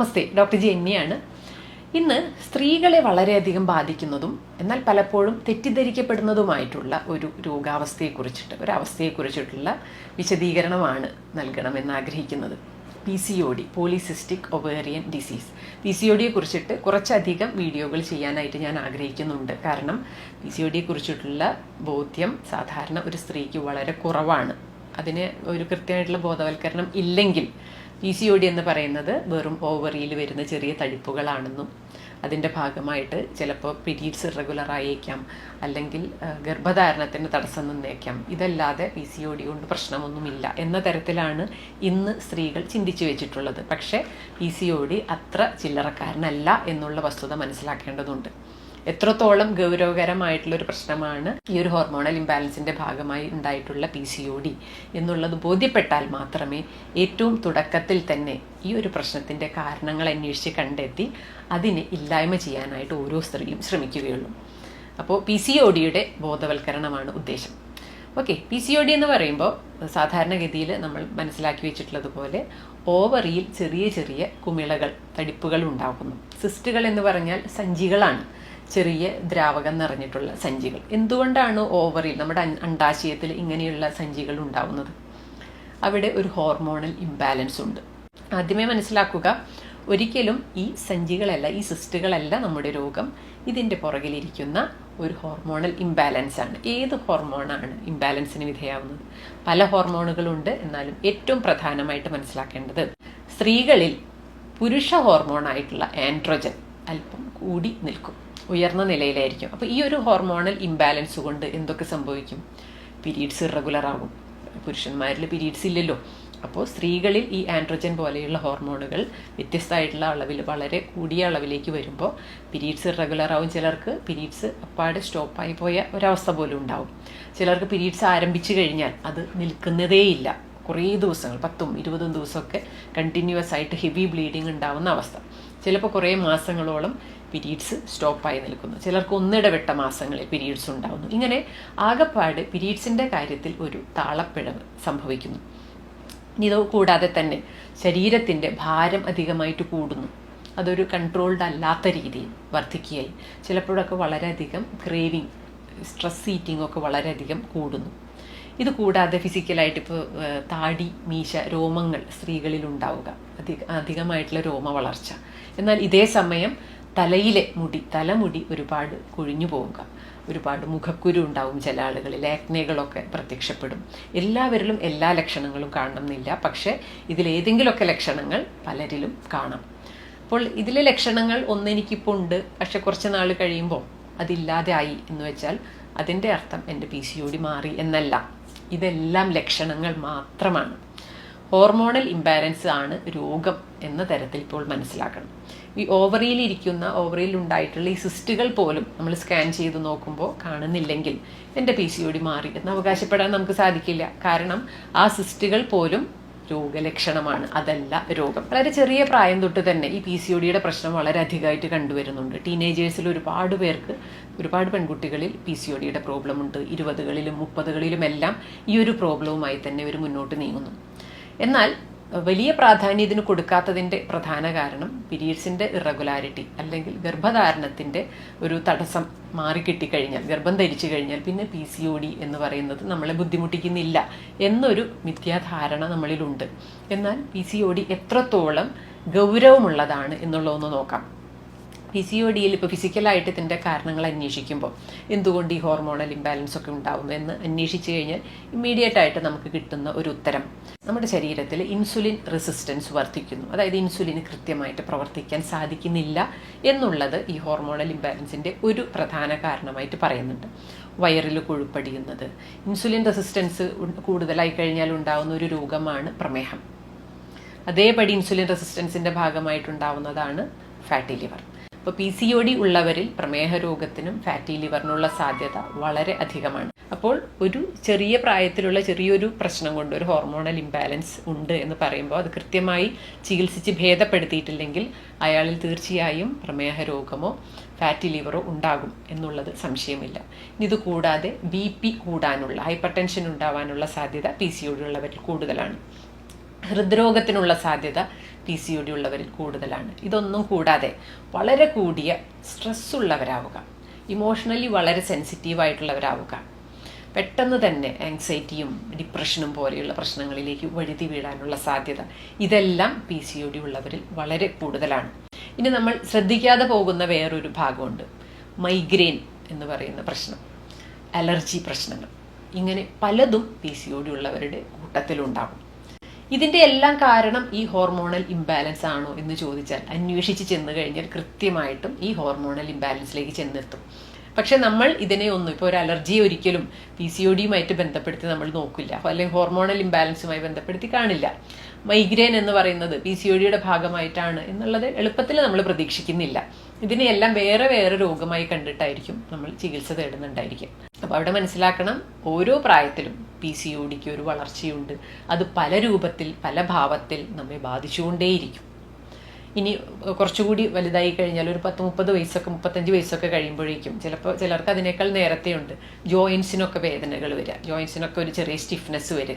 നമസ്തേ doctor G എന്നെയാണ്. ഇന്ന് സ്ത്രീകളെ വളരെയധികം ബാധിക്കുന്നതും എന്നാൽ പലപ്പോഴും തെറ്റിദ്ധരിക്കപ്പെടുന്നതുമായിട്ടുള്ള ഒരു രോഗാവസ്ഥയെക്കുറിച്ചിട്ട് ഒരു അവസ്ഥയെക്കുറിച്ചിട്ടുള്ള വിശദീകരണമാണ് നൽകണമെന്ന് ആഗ്രഹിക്കുന്നത്. P C O D polycystic ovarian disease P C O ഡിയെ കുറിച്ചിട്ട് കുറച്ചധികം വീഡിയോകൾ ചെയ്യാനായിട്ട് ഞാൻ ആഗ്രഹിക്കുന്നുണ്ട്. കാരണം പി സി ഒ ഡിയെ കുറിച്ചിട്ടുള്ള ബോധ്യം സാധാരണ ഒരു സ്ത്രീക്ക് വളരെ കുറവാണ്. അതിന് ഒരു കൃത്യമായിട്ടുള്ള ബോധവൽക്കരണം ഇല്ലെങ്കിൽ പി സി ഒ ഡി എന്ന് പറയുന്നത് വെറും ഓവറിയിൽ വരുന്ന ചെറിയ തടിപ്പുകളാണെന്നും അതിന്റെ ഭാഗമായിട്ട് ചിലപ്പോൾ പീരീഡ്സ് ഇറഗുലർ ആയേക്കാം അല്ലെങ്കിൽ ഗർഭധാരണത്തിന് തടസ്സം നിന്നേക്കാം. ഇതല്ലാതെ പി സി ഒ ഡി കൊണ്ട് പ്രശ്നമൊന്നുമില്ല എന്ന തരത്തിലാണ് ഇന്ന് സ്ത്രീകൾ ചിന്തിച്ചു വെച്ചിട്ടുള്ളത്. പക്ഷേ പി സി ഒ ഡി അത്ര ചില്ലറക്കാരനല്ല എന്നുള്ള വസ്തുത മനസ്സിലാക്കേണ്ടതുണ്ട്. എത്രത്തോളം ഗൗരവകരമായിട്ടുള്ള ഒരു പ്രശ്നമാണ് ഈ ഒരു ഹോർമോണൽ ഇംബാലൻസിന്റെ ഭാഗമായി ഉണ്ടായിട്ടുള്ള പി സി ഒ ഡി എന്നുള്ളത് ബോധ്യപ്പെട്ടാൽ മാത്രമേ ഏറ്റവും തുടക്കത്തിൽ തന്നെ ഈ ഒരു പ്രശ്നത്തിന്റെ കാരണങ്ങൾ അന്വേഷിച്ച് കണ്ടെത്തി അതിനെ ഇല്ലായ്മ ചെയ്യാനായിട്ട് ഓരോ സ്ത്രീയും ശ്രമിക്കുകയുള്ളൂ. അപ്പോൾ പി സി ഒ ഡിയുടെ ബോധവൽക്കരണമാണ് ഉദ്ദേശം. Okay P C O D എന്ന് പറയുമ്പോൾ സാധാരണഗതിയിൽ നമ്മൾ മനസ്സിലാക്കി വെച്ചിട്ടുള്ളതുപോലെ ഓവറിയിൽ ചെറിയ ചെറിയ കുമിളകൾ തടിപ്പുകൾ ഉണ്ടാക്കുന്നു സിസ്റ്റുകൾ എന്ന് പറഞ്ഞാൽ സഞ്ചികളാണ്. ചെറിയ ദ്രാവകം നിറഞ്ഞിട്ടുള്ള സഞ്ചികൾ. എന്തുകൊണ്ടാണ് ഓവറിൽ നമ്മുടെ അണ്ടാശയത്തിൽ ഇങ്ങനെയുള്ള സഞ്ചികൾ ഉണ്ടാവുന്നത്? അവിടെ ഒരു ഹോർമോണൽ ഇംബാലൻസ് ഉണ്ട്. ആദ്യമേ മനസ്സിലാക്കുക ഒരിക്കലും ഈ സഞ്ചികളല്ല ഈ സിസ്റ്റുകളല്ല നമ്മുടെ രോഗം. ഇതിന്റെ പുറകിലിരിക്കുന്ന ഒരു ഹോർമോണൽ ഇംബാലൻസ് ആണ് ഏത് ഹോർമോണാണ് ഇംബാലൻസിന് വിധേയാവുന്നത്? പല ഹോർമോണുകളുണ്ട്. എന്നാലും ഏറ്റവും പ്രധാനമായിട്ട് മനസ്സിലാക്കേണ്ടത് സ്ത്രീകളിൽ പുരുഷ ഹോർമോണായിട്ടുള്ള ആൻഡ്രോജൻ. അല്പം കൂടി നിൽക്കും. ഉയർന്ന നിലയിലായിരിക്കും. അപ്പോൾ ഈ ഒരു ഹോർമോണൽ ഇംബാലൻസ് കൊണ്ട് എന്തൊക്കെ സംഭവിക്കും? പീരീഡ്സ് ഇറഗുലർ ആകും. പുരുഷന്മാരിൽ പീരീഡ്സ് ഇല്ലല്ലോ. അപ്പോൾ സ്ത്രീകളിൽ ഈ ആൻഡ്രോജൻ പോലെയുള്ള ഹോർമോണുകൾ വ്യത്യസ്തമായിട്ടുള്ള അളവിൽ വളരെ കൂടിയ അളവിലേക്ക് വരുമ്പോൾ പീരീഡ്സ് ഇറഗുലർ ആവും ചിലർക്ക്. പീരീഡ്സ് അപ്പാട് സ്റ്റോപ്പായി പോയ ഒരവസ്ഥ പോലും ഉണ്ടാവും. ചിലർക്ക് പീരീഡ്സ് ആരംഭിച്ചു കഴിഞ്ഞാൽ അത് നിൽക്കുന്നതേയില്ല. കുറേ ദിവസങ്ങൾ പത്തും ഇരുപതും ദിവസമൊക്കെ കണ്ടിന്യൂസ് ആയിട്ട് ഹെവി ബ്ലീഡിങ് ഉണ്ടാവുന്ന അവസ്ഥ. ചിലപ്പോൾ കുറേ മാസങ്ങളോളം പിരീഡ്സ് സ്റ്റോപ്പായി നിൽക്കുന്നു. ചിലർക്ക് ഒന്നിടവിട്ട മാസങ്ങളിൽ പിരീഡ്സ് ഉണ്ടാകുന്നു ഇങ്ങനെ ആകപ്പാട് പിരീഡ്സിന്റെ കാര്യത്തിൽ ഒരു താളപ്പിഴവ് സംഭവിക്കുന്നു. ഇത് കൂടാതെ തന്നെ ശരീരത്തിന്റെ ഭാരം അധികമായിട്ട് കൂടുന്നു. അതൊരു കൺട്രോൾഡ് അല്ലാത്ത രീതിയിൽ വർദ്ധിക്കുകയായി. ചിലപ്പോഴൊക്കെ വളരെയധികം ക്രേവിങ് സ്ട്രെസ് ഈറ്റിംഗ് ഒക്കെ വളരെയധികം കൂടുന്നു. ഇത് കൂടാതെ ഫിസിക്കലായിട്ട് ഇപ്പോൾ താടി മീശ രോമങ്ങൾ സ്ത്രീകളിൽ ഉണ്ടാവുക അധിക അധികമായിട്ടുള്ള രോമ വളർച്ച. എന്നാൽ ഇതേ സമയം തലയിലെ മുടി തലമുടി ഒരുപാട് കൊഴിഞ്ഞു പോവുക ഒരുപാട് മുഖക്കുരു ഉണ്ടാവും ചില ആളുകളിൽ. ആക്നകളൊക്കെ പ്രത്യക്ഷപ്പെടും. എല്ലാവരിലും എല്ലാ ലക്ഷണങ്ങളും കാണണമെന്നില്ല. പക്ഷേ ഇതിലേതെങ്കിലുമൊക്കെ ലക്ഷണങ്ങൾ പലരിലും കാണാം. അപ്പോൾ ഇതിലെ ലക്ഷണങ്ങൾ ഒന്നെനിക്കിപ്പോൾ ഉണ്ട്. പക്ഷെ കുറച്ച് നാൾ കഴിയുമ്പോൾ അതില്ലാതെ ആയി എന്ന് വെച്ചാൽ അതിന്റെ അർത്ഥം എന്റെ പി സി ഒ മാറി എന്നല്ല. ഇതെല്ലാം ലക്ഷണങ്ങൾ മാത്രമാണ്. ഹോർമോണൽ ഇംബാലൻസ് ആണ് രോഗം എന്ന തരത്തിൽ ഇപ്പോൾ മനസ്സിലാക്കണം. ഈ ഓവറിയിൽ ഇരിക്കുന്ന ഓവറിയിൽ ഉണ്ടായിട്ടുള്ള ഈ സിസ്റ്റുകൾ പോലും നമ്മൾ സ്കാൻ ചെയ്ത് നോക്കുമ്പോൾ കാണുന്നില്ലെങ്കിൽ എന്റെ പി സി ഒ ഡി മാറി. എന്ന് അവകാശപ്പെടാൻ നമുക്ക് സാധിക്കില്ല. കാരണം ആ സിസ്റ്റുകൾ പോലും രോഗലക്ഷണമാണ്. അതല്ല രോഗം. വളരെ ചെറിയ പ്രായം തൊട്ട് തന്നെ ഈ പി സി ഒ ഡിയുടെ പ്രശ്നം വളരെ അധികമായിട്ട് കണ്ടുവരുന്നുണ്ട്. ടീനേജേഴ്സിൽ ഒരുപാട് പേർക്ക് ഒരുപാട് പെൺകുട്ടികളിൽ പി സി ഒ ഡിയുടെ പ്രോബ്ലം ഉണ്ട്. ഇരുപതുകളിലും മുപ്പതുകളിലും എല്ലാം ഈ ഒരു പ്രോബ്ലവുമായി തന്നെ ഇവർ മുന്നോട്ട് നീങ്ങുന്നു. എന്നാൽ വലിയ പ്രാധാന്യം ഇതിന് കൊടുക്കാത്തതിന്റെ പ്രധാന കാരണം പീരീഡ്സിന്റെ ഇറഗുലാരിറ്റി അല്ലെങ്കിൽ ഗർഭധാരണത്തിന്റെ ഒരു തടസ്സം മാറിക്കിട്ടിക്കഴിഞ്ഞാൽ ഗർഭം ധരിച്ചു കഴിഞ്ഞാൽ പിന്നെ പി സി ഒ ഡി എന്ന് പറയുന്നത് നമ്മളെ ബുദ്ധിമുട്ടിക്കുന്നില്ല എന്നൊരു മിഥ്യാധാരണ നമ്മളിലുണ്ട്. എന്നാൽ പി സി ഒ ഡി എത്രത്തോളം ഗൗരവമുള്ളതാണ് എന്നുള്ളതൊന്ന് നോക്കാം. പി സി ഒ ഡിയിൽ ഇപ്പോൾ ഫിസിക്കലായിട്ട് ഇതിന്റെ കാരണങ്ങൾ അന്വേഷിക്കുമ്പോൾ എന്തുകൊണ്ട് ഈ ഹോർമോണൽ ഇംബാലൻസ് ഒക്കെ ഉണ്ടാകുന്നു എന്ന് അന്വേഷിച്ച് കഴിഞ്ഞാൽ ഇമ്മീഡിയറ്റ് ആയിട്ട് നമുക്ക് കിട്ടുന്ന ഒരു ഉത്തരം. നമ്മുടെ ശരീരത്തിൽ ഇൻസുലിൻ റെസിസ്റ്റൻസ് വർദ്ധിക്കുന്നു. അതായത് ഇൻസുലിന് കൃത്യമായിട്ട് പ്രവർത്തിക്കാൻ സാധിക്കുന്നില്ല എന്നുള്ളത് ഈ ഹോർമോണൽ ഇംബാലൻസിന്റെ ഒരു പ്രധാന കാരണമായിട്ട് പറയുന്നുണ്ട്. വയറിൽ കൊഴുപ്പടിയുന്നത്. ഇൻസുലിൻ റെസിസ്റ്റൻസ് കൂടുതലായി കഴിഞ്ഞാൽ ഉണ്ടാകുന്ന ഒരു രോഗമാണ് പ്രമേഹം. അതേപടി ഇൻസുലിൻ റെസിസ്റ്റൻസിന്റെ ഭാഗമായിട്ടുണ്ടാവുന്നതാണ് ഫാറ്റി ലിവർ അപ്പോൾ പി സി ഒ ഡി ഉള്ളവരിൽ പ്രമേഹ രോഗത്തിനും ഫാറ്റി ലിവറിനുള്ള സാധ്യത വളരെ അധികമാണ്. അപ്പോൾ ഒരു ചെറിയ പ്രായത്തിലുള്ള ചെറിയൊരു പ്രശ്നം കൊണ്ട് ഒരു ഹോർമോണൽ ഇംബാലൻസ് ഉണ്ട് എന്ന് പറയുമ്പോൾ അത് കൃത്യമായി ചികിത്സിച്ച് ഭേദപ്പെടുത്തിയിട്ടില്ലെങ്കിൽ അയാളിൽ തീർച്ചയായും പ്രമേഹ രോഗമോ ഫാറ്റി ലിവറോ ഉണ്ടാകും എന്നുള്ളത് സംശയമില്ല. ഇത് കൂടാതെ ബി പി കൂടാനുള്ള ഹൈപ്പർ ടെൻഷൻ ഉണ്ടാവാനുള്ള സാധ്യത പി സി ഒ ഡി ഉള്ളവരിൽ കൂടുതലാണ്. ഹൃദ്രോഗത്തിനുള്ള സാധ്യത പി സി ഒ ഡി ഉള്ളവരിൽ കൂടുതലാണ്. ഇതൊന്നും കൂടാതെ വളരെ കൂടിയ സ്ട്രെസ് ഉള്ളവരാവുക. ഇമോഷണലി വളരെ സെൻസിറ്റീവ് ആയിട്ടുള്ളവരാവുക. പെട്ടെന്ന് തന്നെ ആങ്സൈറ്റിയും ഡിപ്രഷനും പോലെയുള്ള പ്രശ്നങ്ങളിലേക്ക് വഴുതി വീഴാനുള്ള സാധ്യത ഇതെല്ലാം പി സി ഒ ഡി ഉള്ളവരിൽ വളരെ കൂടുതലാണ്. ഇനി നമ്മൾ ശ്രദ്ധിക്കാതെ പോകുന്ന വേറൊരു ഭാഗമുണ്ട്. മൈഗ്രെയിൻ എന്ന് പറയുന്ന പ്രശ്നം. അലർജി പ്രശ്നങ്ങൾ. ഇങ്ങനെ പലതും പി സി ഒ ഡി ഉള്ളവരുടെ കൂട്ടത്തിലുണ്ടാകും. ഇതിന്റെ എല്ലാം കാരണം ഈ ഹോർമോണൽ ഇംബാലൻസ് ആണോ എന്ന് ചോദിച്ചാൽ അന്വേഷിച്ച് ചെന്ന് കഴിഞ്ഞാൽ കൃത്യമായിട്ടും ഈ ഹോർമോണൽ ഇംബാലൻസിലേക്ക് ചെന്നെത്തും. പക്ഷെ നമ്മൾ ഇതിനെ ഒന്നും ഇപ്പോൾ ഒരു അലർജി ഒരിക്കലും പി സി ഒ ഡിയുമായിട്ട് ബന്ധപ്പെടുത്തി നമ്മൾ നോക്കില്ല. അല്ലെങ്കിൽ ഹോർമോണൽ ഇംബാലൻസുമായി ബന്ധപ്പെടുത്തി കാണില്ല. മൈഗ്രെയിൻ എന്ന് പറയുന്നത് പി സി ഒ ഡിയുടെ ഭാഗമായിട്ടാണ് എന്നുള്ളത് എളുപ്പത്തിൽ നമ്മൾ പ്രതീക്ഷിക്കുന്നില്ല. ഇതിനെയെല്ലാം വേറെ വേറെ രോഗമായി കണ്ടിട്ടായിരിക്കും നമ്മൾ ചികിത്സ തേടുന്നുണ്ടായിരിക്കും അപ്പോൾ അവിടെ മനസ്സിലാക്കണം ഓരോ പ്രായത്തിലും പി സി ഒ ഡിക്ക് ഒരു വളർച്ചയുണ്ട്. അത് പല രൂപത്തിൽ പല ഭാവത്തിൽ നമ്മെ ബാധിച്ചുകൊണ്ടേയിരിക്കും. ഇനി കുറച്ചുകൂടി വലുതായി കഴിഞ്ഞാൽ ഒരു പത്ത് മുപ്പത് വയസ്സൊക്കെ മുപ്പത്തഞ്ച് വയസ്സൊക്കെ കഴിയുമ്പോഴേക്കും ചിലപ്പോൾ ചിലർക്ക് അതിനേക്കാൾ നേരത്തെ ഉണ്ട് ജോയിൻസിനൊക്കെ വേദനകൾ വരിക. ജോയിൻസിനൊക്കെ ഒരു ചെറിയ സ്റ്റിഫ്നെസ് വരിക.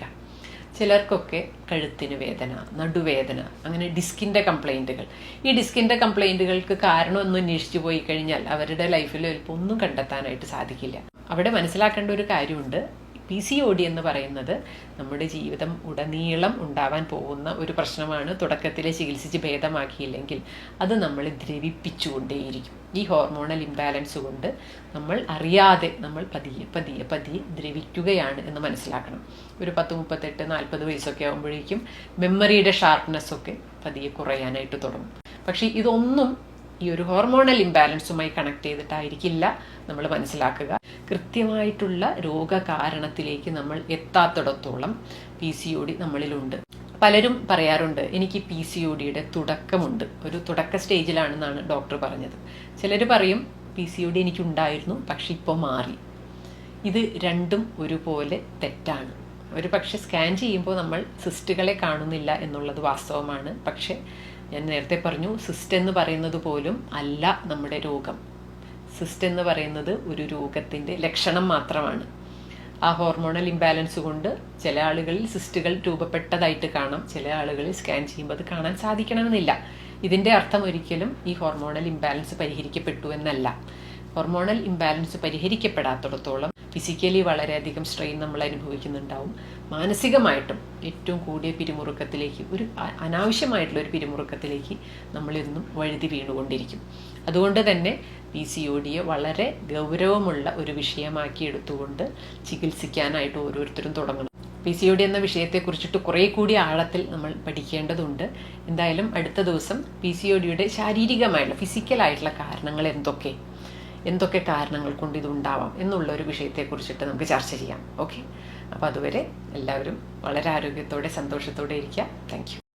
ചിലർക്കൊക്കെ കഴുത്തിന് വേദന നടുവേദന അങ്ങനെ ഡിസ്കിന്റെ കംപ്ലൈന്റുകൾ ഈ ഡിസ്കിന്റെ കംപ്ലൈന്റുകൾക്ക് കാരണമൊന്നും അന്വേഷിച്ചു പോയി കഴിഞ്ഞാൽ അവരുടെ ലൈഫിൽ ഒന്നും കണ്ടെത്താനായിട്ട് സാധിക്കില്ല. അവിടെ മനസ്സിലാക്കേണ്ട ഒരു കാര്യമുണ്ട്. പി സി ഒ ഡി എന്ന് പറയുന്നത് നമ്മുടെ ജീവിതം ഉടനീളം ഉണ്ടാവാൻ പോകുന്ന ഒരു പ്രശ്നമാണ്. തുടക്കത്തിൽ ചികിത്സിച്ച് ഭേദമാക്കിയില്ലെങ്കിൽ അത് നമ്മൾ ദ്രവിപ്പിച്ചുകൊണ്ടേയിരിക്കും. ഈ ഹോർമോണൽ ഇംബാലൻസ് കൊണ്ട് നമ്മൾ അറിയാതെ നമ്മൾ പതിയെ പതിയെ പതിയെ ദ്രവിക്കുകയാണ് എന്ന് മനസ്സിലാക്കണം. ഒരു പത്ത് മുപ്പത്തെട്ട് നാൽപ്പത് വയസ്സൊക്കെ ആകുമ്പോഴേക്കും മെമ്മറിയുടെ ഷാർപ്നെസ്സൊക്കെ പതിയെ കുറയാനായിട്ട് തുടങ്ങും. പക്ഷേ ഇതൊന്നും ഈ ഒരു ഹോർമോണൽ ഇംബാലൻസുമായി കണക്ട് ചെയ്തിട്ടായിരിക്കില്ല നമ്മൾ മനസ്സിലാക്കുക. കൃത്യമായിട്ടുള്ള രോഗകാരണത്തിലേക്ക് നമ്മൾ എത്താത്തിടത്തോളം പി സി ഒ ഡി നമ്മളിലുണ്ട്. പലരും പറയാറുണ്ട് എനിക്ക് പി സി ഒ ഡിയുടെ തുടക്കമുണ്ട്. ഒരു തുടക്ക സ്റ്റേജിലാണെന്നാണ് ഡോക്ടർ പറഞ്ഞത്. ചിലർ പറയും പി സി ഒ ഡി എനിക്കുണ്ടായിരുന്നു പക്ഷെ ഇപ്പോൾ മാറി. ഇത് രണ്ടും ഒരുപോലെ തെറ്റാണ്. ഒരു പക്ഷെ സ്കാൻ ചെയ്യുമ്പോൾ നമ്മൾ സിസ്റ്റുകളെ കാണുന്നില്ല എന്നുള്ളത് വാസ്തവമാണ്. പക്ഷെ ഞാൻ നേരത്തെ പറഞ്ഞു സിസ്റ്റ് എന്ന് പറയുന്നത് പോലും അല്ല നമ്മുടെ രോഗം. സിസ്റ്റ് എന്ന് പറയുന്നത് ഒരു രോഗത്തിന്റെ ലക്ഷണം മാത്രമാണ്. ആ ഹോർമോണൽ ഇംബാലൻസ് കൊണ്ട് ചില ആളുകളിൽ സിസ്റ്റുകൾ രൂപപ്പെട്ടതായിട്ട് കാണാം. ചില ആളുകളിൽ സ്കാൻ ചെയ്യുമ്പോൾ അത് കാണാൻ സാധിക്കണമെന്നില്ല. ഇതിന്റെ അർത്ഥം ഒരിക്കലും ഈ ഹോർമോണൽ ഇംബാലൻസ് പരിഹരിക്കപ്പെട്ടു എന്നല്ല. ഹോർമോണൽ ഇംബാലൻസ് പരിഹരിക്കപ്പെടാത്തിടത്തോളം ഫിസിക്കലി വളരെയധികം സ്ട്രെയിൻ നമ്മൾ അനുഭവിക്കുന്നുണ്ടാവും. മാനസികമായിട്ടും ഏറ്റവും കൂടിയ പിരിമുറുക്കത്തിലേക്ക് ഒരു അനാവശ്യമായിട്ടുള്ള ഒരു പിരിമുറുക്കത്തിലേക്ക് നമ്മളിന്നും വഴുതി വീണുകൊണ്ടിരിക്കും. അതുകൊണ്ട് തന്നെ പി സി ഒ ഡിയെ വളരെ ഗൗരവമുള്ള ഒരു വിഷയമാക്കി എടുത്തുകൊണ്ട് ചികിത്സിക്കാനായിട്ട് ഓരോരുത്തരും തുടങ്ങണം. പി സി ഒ ഡി എന്ന വിഷയത്തെക്കുറിച്ചിട്ട് കുറേ കൂടി ആഴത്തിൽ നമ്മൾ പഠിക്കേണ്ടതുണ്ട്. എന്തായാലും അടുത്ത ദിവസം പി സി ഒ ഡിയുടെ ശാരീരികമായിട്ടുള്ള ഫിസിക്കലായിട്ടുള്ള കാരണങ്ങൾ എന്തൊക്കെ? എന്തൊക്കെ കാരണങ്ങൾ കൊണ്ട് ഇത് ഉണ്ടാവാം എന്നുള്ള ഒരു വിഷയത്തെക്കുറിച്ചിട്ട് നമുക്ക് ചർച്ച ചെയ്യാം. ഓക്കെ? അപ്പോൾ അതുവരെ എല്ലാവരും വളരെ ആരോഗ്യത്തോടെ സന്തോഷത്തോടെ ഇരിക്കുക. താങ്ക്